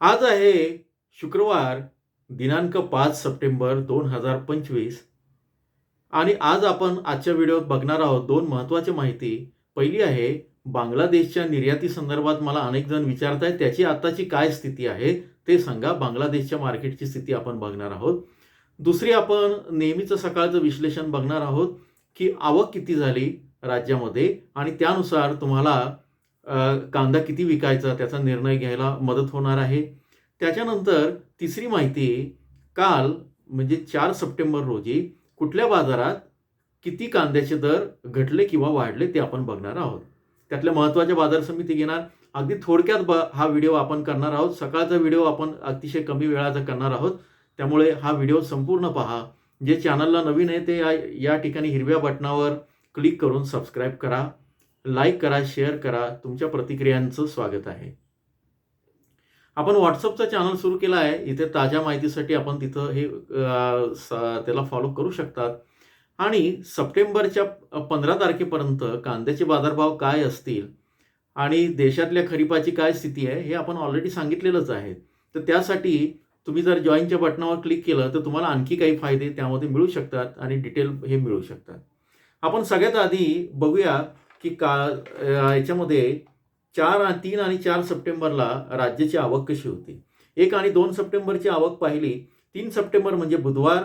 आज आहे शुक्रवार दिनांक पाच सप्टेंबर दोन हजार पंचवीस. आणि आज आपण आजच्या व्हिडिओत बघणार आहोत दोन महत्त्वाची माहिती. पहिली आहे बांगलादेशच्या निर्याती संदर्भात मला अनेक जण विचारत आहेत त्याची आत्ताची काय स्थिती आहे ते सांगा. बांगलादेशच्या मार्केटची स्थिती आपण बघणार आहोत. दुसरी आपण नेहमीचं सकाळचं विश्लेषण बघणार आहोत की आवक किती झाली राज्यामध्ये आणि त्यानुसार तुम्हाला कांदा किती विकायचा त्याचा निर्णय घ्यायला मदत होणार आहे. त्याच्यानंतर तिसरी माहिती काल म्हणजे चार सप्टेंबर रोजी कुठल्या बाजारात किती कांद्याचे दर घटले किंवा वाढले ते आपण बघणार आहोत. त्यातल्या महत्त्वाच्या बाजार समिती घेणार. अगदी थोडक्यात ब हा व्हिडिओ आपण करणार आहोत. सकाळचा व्हिडिओ आपण अतिशय कमी वेळाचा करणार आहोत. त्यामुळे हा व्हिडिओ संपूर्ण पहा. जे चॅनलला नवीन आहे ते या या ठिकाणी हिरव्या बटनावर क्लिक करून सबस्क्राईब करा. लाईक करा शेअर करा. तुमच्या प्रतिक्रियांचं स्वागत आहे. आपण व्हॉट्सअपचा चॅनल सुरू केला आहे. इथे ताज्या माहितीसाठी आपण तिथं हे त्याला फॉलो करू शकतात. आणि सप्टेंबरच्या पंधरा तारखेपर्यंत कांद्याचे बाजारभाव काय असतील आणि देशातल्या खरीपाची काय स्थिती आहे हे आपण ऑलरेडी सांगितलेलंच आहे. तर त्यासाठी तुम्ही जर जॉईनच्या बटनावर क्लिक केलं तर तुम्हाला आणखी काही फायदे त्यामध्ये मिळू शकतात आणि डिटेल हे मिळू शकतात. आपण सगळ्यात आधी बघूया की का याच्यामध्ये चार तीन आणि चार सप्टेंबरला राज्याची आवक कशी होती? एक आणि दोन सप्टेंबरची आवक पाहिली तीन सप्टेंबर म्हणजे बुधवार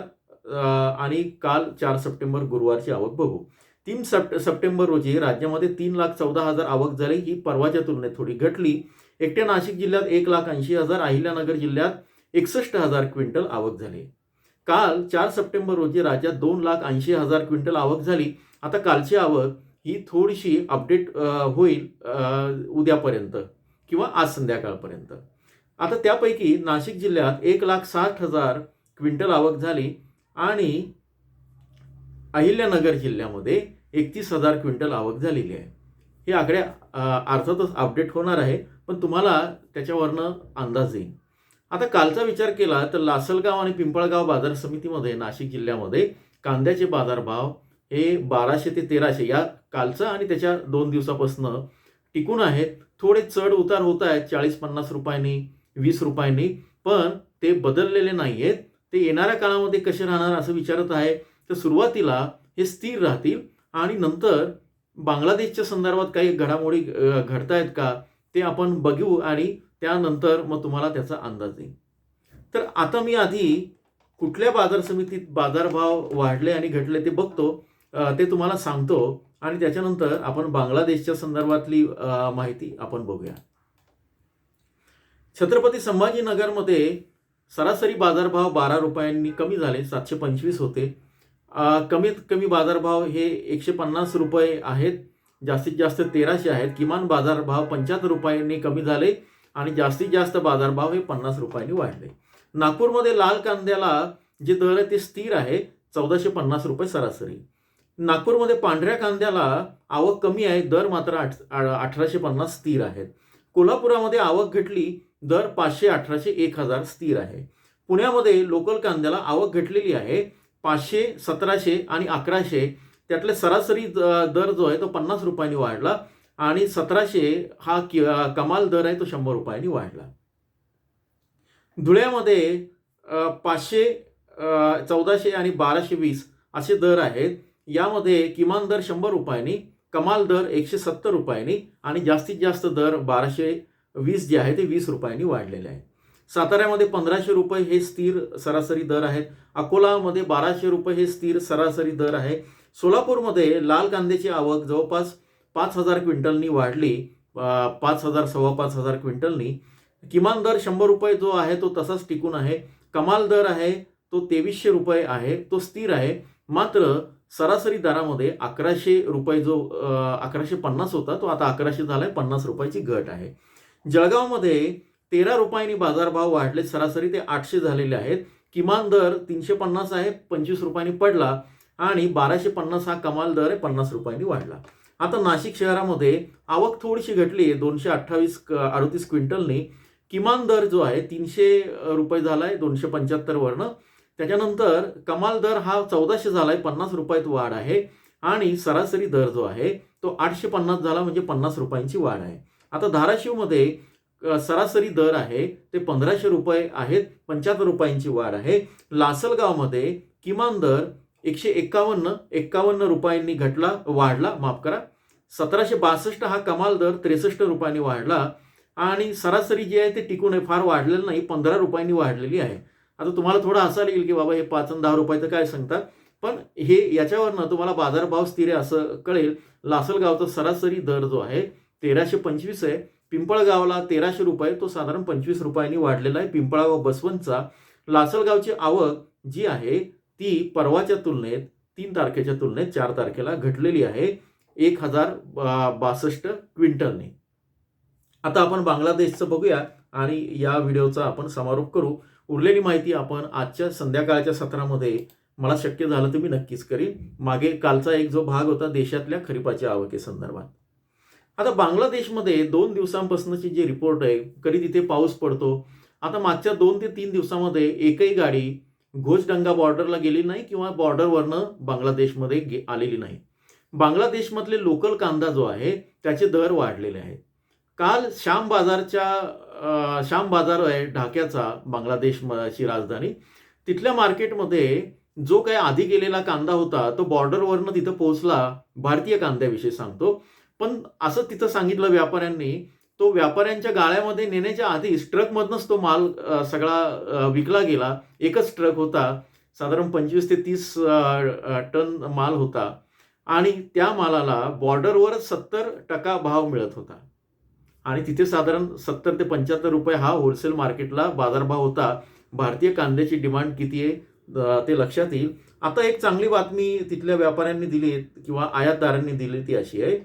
आणि काल चार सप्टेंबर गुरुवारची आवक बघू. तीन सप्ट सप्टेंबर रोजी राज्यामध्ये तीन लाख चौदा हजार आवक झाली ही परवाच्या तुलनेत थोडी घटली. एकट्या नाशिक जिल्ह्यात एक लाख ऐंशी हजार अहिल्यानगर जिल्ह्यात एकसष्ट हजार क्विंटल आवक झाली. काल चार सप्टेंबर रोजी राज्यात दोन लाख ऐंशी हजार क्विंटल आवक झाली. आता कालची आवक ही थोडीशी अपडेट होईल उद्यापर्यंत किंवा आज संध्याकाळपर्यंत. आता त्यापैकी नाशिक जिल्ह्यात एक लाख साठ हजार क्विंटल आवक झाली आणि अहिल्यानगर जिल्ह्यामध्ये एकतीस हजार क्विंटल आवक झालेली आहे. हे आकडे अर्थातच अपडेट होणार आहे पण तुम्हाला त्याच्यावरनं अंदाज येईल. आता कालचा विचार केला तर लासलगाव आणि पिंपळगाव बाजार समितीमध्ये नाशिक जिल्ह्यामध्ये कांद्याचे बाजारभाव हे बाराशे ते तेराशे या कालचं आणि त्याच्या दोन दिवसापासनं टिकून आहेत. थोडे चढ उतार होत आहेत. चाळीस पन्नास रुपयांनी वीस रुपयांनी पण ते बदललेले नाही आहेत ते येणाऱ्या काळामध्ये कसे राहणार असं विचारत आहे. तर सुरुवातीला हे स्थिर राहतील आणि नंतर बांगलादेशच्या संदर्भात काही घडामोडी घडत घडतायत का ते आपण बघू आणि त्यानंतर मग तुम्हाला त्याचा अंदाज येईल. तर आता मी आधी कुठल्या बाजार समितीत बाजारभाव वाढले आणि घटले ते बघतो. ते तुम्हाला सांगतो आणि त्याच्यानंतर आपण बांगलादेशच्या संदर्भातली माहिती आपण बघूया. छत्रपती संभाजीनगरमध्ये सरासरी बाजारभाव बारा रुपयांनी कमी झाले सातशे पंचवीस होते. कमीत कमी बाजारभाव हे एकशे पन्नास रुपये आहेत. जास्तीत जास्त तेराशे आहेत. किमान बाजारभाव पंच्याहत्तर रुपयांनी कमी झाले आणि जास्तीत जास्त बाजारभाव हे पन्नास रुपयांनी वाढले. नागपूरमध्ये लाल कांद्याला जे दर आहे ते स्थिर आहे चौदाशे पन्नास रुपये सरासरी. नागपूरमध्ये पांढऱ्या कांद्याला आवक कमी आहे दर मात्र आठ अठराशे पन्नास स्थिर आहेत. कोल्हापुरामध्ये आवक घटली दर पाचशे अठराशे एक हजार स्थिर आहे. पुण्यामध्ये लोकल कांद्याला आवक घटलेली आहे पाचशे सतराशे आणि अकराशे. त्यातले सरासरी दर जो आहे तो पन्नास रुपयांनी वाढला आणि सतराशे हा कि कमाल दर आहे तो शंभर रुपयांनी वाढला. धुळ्यामध्ये पाचशे चौदाशे आणि बाराशे वीस असे दर आहेत. यामध्ये किमान दर शंभर रुपयांनी कमाल दर एकशे सत्तर रुपयांनी आणि जास्तीत जास्त दर बाराशे वीस जे आहे ते वीस रुपयांनी वाढलेले आहे. साताऱ्यामध्ये पंधराशे रुपये हे स्थिर सरासरी दर आहेत. अकोलामध्ये बाराशे रुपये हे स्थिर सरासरी दर आहे. सोलापूरमध्ये लाल कांद्याची आवक जवळपास पाच हजार क्विंटलनी वाढली. पाच हजार सव्वा पाच हजार क्विंटलनी. किमान दर शंभर रुपये जो आहे तो तसाच टिकून आहे. कमाल दर आहे तो तेवीसशे रुपये आहे तो स्थिर आहे. मात्र सरासरी दरामध्ये अकराशे रुपये जो अकराशे पन्नास होता तो आता अकराशे झालाय पन्नास रुपयाची घट आहे. जळगावमध्ये तेरा रुपयांनी बाजारभाव वाढले सरासरी ते आठशे झालेले आहेत. किमान दर तीनशे पन्नास आहे पंचवीस रुपयांनी पडला आणि बाराशे पन्नास हा कमाल दर आहे पन्नास रुपयांनी वाढला. आता नाशिक शहरामध्ये आवक थोडीशी घटली आहे दोनशे अठ्ठावीस अडतीस क्विंटलनी. किमान दर जो आहे तीनशे रुपये झाला आहे दोनशे पंच्याहत्तर वरनं. त्याच्यानंतर कमाल दर हा चौदाशे झाला आहे पन्नास रुपयात वाढ आहे. आणि सरासरी दर जो आहे तो आठशे पन्नास झाला म्हणजे पन्नास रुपयांची वाढ आहे. आता धाराशिवमध्ये सरासरी दर आहे ते पंधराशे रुपये आहेत पंच्याहत्तर रुपयांची वाढ आहे. लासलगावमध्ये किमान दर एकशे एक्कावन्न एक्कावन्न रुपयांनी घटला वाढला माफ करा. सतराशे बासष्ट हा कमाल दर त्रेसष्ट रुपयांनी वाढला. आणि सरासरी जी आहे ते टिकून आहे फार वाढलेलं नाही पंधरा रुपयांनी वाढलेली आहे. आता तुम्हाला थोडं असा लागेल की बाबा हे पाच आणि दहा रुपयाचं काय सांगतात पण हे याच्यावरनं तुम्हाला बाजारभाव स्थिर आहे असं कळेल. लासलगावचा सरासरी दर जो आहे तेराशे पंचवीस आहे. पिंपळगावला तेराशे रुपये तो साधारण पंचवीस रुपयांनी वाढलेला आहे. पिंपळगाव बसवंतचा लासलगावची आवक जी आहे ती परवाच्या तुलनेत तीन तारखेच्या तुलनेत चार तारखेला घटलेली आहे. एक हजार बा- बासष्ट क्विंटलने. आता आपण बांगलादेशचं बघूया आणि या व्हिडिओचा आपण समारोप करू. उरलेली माहिती आपण आजच्या संध्याकाळच्या सत्रामध्ये मला शक्य झालं तर मी नक्कीच करीन. मागे कालचा एक जो भाग होता देशातल्या खरीपाच्या आवकेसंदर्भात आता बांगलादेशमध्ये दोन दिवसांपासूनची जी रिपोर्ट आहे कधी तिथे पाऊस पडतो आता मागच्या दोन ते तीन दिवसामध्ये एकही गाडी घोषडंगा बॉर्डरला गेली नाही किंवा बॉर्डरवरनं बांगलादेशमध्ये गे आलेली नाही. बांगलादेशमधले लोकल कांदा जो आहे त्याचे दर वाढलेले आहेत. काल श्याम बाजारच्या श्याम बाजार आहे ढाक्याचा बांगलादेशची राजधानी. तिथल्या मार्केटमध्ये जो काही आधी गेलेला कांदा होता तो बॉर्डरवरनं तिथं पोहोचला भारतीय कांद्याविषयी सांगतो. पण असं तिथं सांगितलं व्यापाऱ्यांनी तो व्यापाऱ्यांच्या गाळ्यामध्ये नेण्याच्या आधीच ट्रकमधनंच तो माल सगळा विकला गेला. एकच ट्रक होता साधारण पंचवीस ते तीस टन माल होता. आणि त्या मालाला बॉर्डरवर सत्तर टक्का भाव मिळत होता. आणि तिथे साधारण सत्तर ते पंच्याहत्तर रुपये हा होलसेल मार्केटला बाजारभाव होता. भारतीय कांद्याची डिमांड किती आहे ते लक्षात येईल. आता एक चांगली बातमी तिथल्या व्यापाऱ्यांनी दिली किंवा आयातदारांनी दिली ती अशी आहे.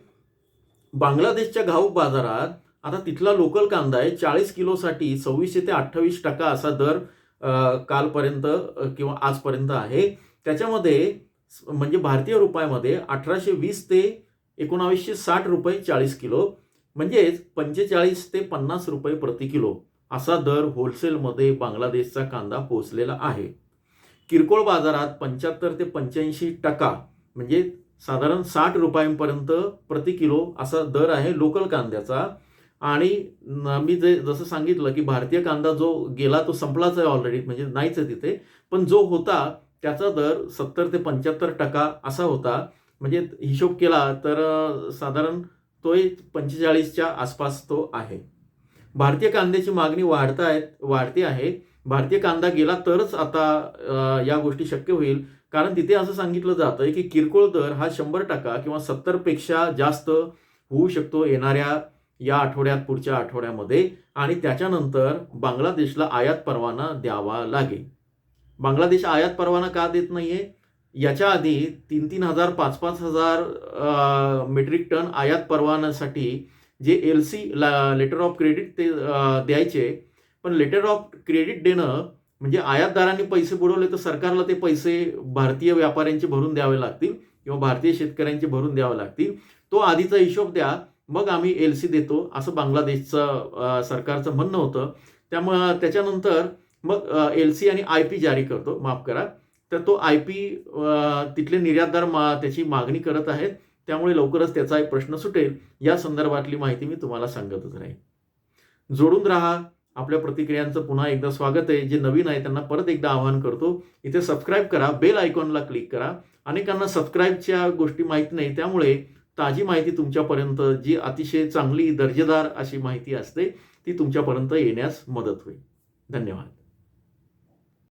बांगलादेशच्या घाऊक बाजारात आता तिथला लोकल कांदा आहे चाळीस किलोसाठी सव्वीसशे ते अठ्ठावीस टक्का असा दर कालपर्यंत किंवा आजपर्यंत आहे. त्याच्यामध्ये म्हणजे भारतीय रुपयामध्ये अठराशे वीस ते एकोणावीसशे साठ रुपये चाळीस किलो म्हणजेच पंचेचाळीस ते पन्नास रुपये प्रति किलो असा दर होलसेलमध्ये बांगलादेशचा कांदा पोहोचलेला आहे. किरकोळ बाजारात पंच्याहत्तर ते पंच्याऐंशी टक्का म्हणजे साधारण साठ रुपयांपर्यंत प्रति किलो असा दर आहे लोकल कांद्याचा. आणि मी जे जसं सांगितलं की भारतीय कांदा जो गेला तो संपलाच आहे ऑलरेडी म्हणजे नाहीच आहे तिथे. पण जो होता त्याचा दर सत्तर ते पंच्याहत्तर टक्का असा होता. म्हणजे हिशोब केला तर साधारण तो पंचेचाळीसच्या आसपास तो आहे. भारतीय कांद्याची मागणी वाढत आहे वाढते आहे. भारतीय कांदा गेला तरच आता या गोष्टी शक्य होईल. कारण तिथे असं सांगितलं जातं की किरकोळ दर हा शंभर टक्का किंवा सत्तरपेक्षा जास्त होऊ शकतो येणाऱ्या या आठवड्यात पुढच्या आठवड्यामध्ये. आणि त्याच्यानंतर बांगलादेशला आयात परवाना द्यावा लागेल. बांगलादेश आयात परवाना का देत नाहीये? याच्या आधी तीन तीन हजार पाच पाच हजार मेट्रिक टन आयात परवान्यासाठी जे L C letter of credit ते द्यायचे पण लेटर ऑफ क्रेडिट देणं म्हणजे आयातदारांनी पैसे बुडवले तर सरकारला ते पैसे भारतीय व्यापाऱ्यांचे भरून द्यावे लागतील किंवा भारतीय शेतकऱ्यांचे भरून द्यावे लागतील. तो आधीचा हिशोब द्या मग आम्ही एल सी देतो असं बांगलादेशचं सरकारचं म्हणणं होतं. त्यामुळं त्याच्यानंतर मग एल सी आणि आय पी जारी करतो माफ करा. तर तो आय पी तिथले निर्यातदार मा त्याची मागणी करत आहेत. त्यामुळे लवकरच त्याचा एक प्रश्न सुटेल. या संदर्भातली माहिती मी तुम्हाला सांगतच राहील जोडून राहा. आपल्या प्रतिक्रियांचं पुन्हा एकदा स्वागत आहे. जे नवीन आहे त्यांना परत एकदा आवाहन करतो. इथे सबस्क्राईब करा. बेल आयकॉनला क्लिक करा. अनेकांना सबस्क्राईबच्या गोष्टी माहीत नाही. त्यामुळे ताजी माहिती तुमच्यापर्यंत जी अतिशय चांगली दर्जेदार अशी माहिती असते ती तुमच्यापर्यंत येण्यास मदत होईल. धन्यवाद.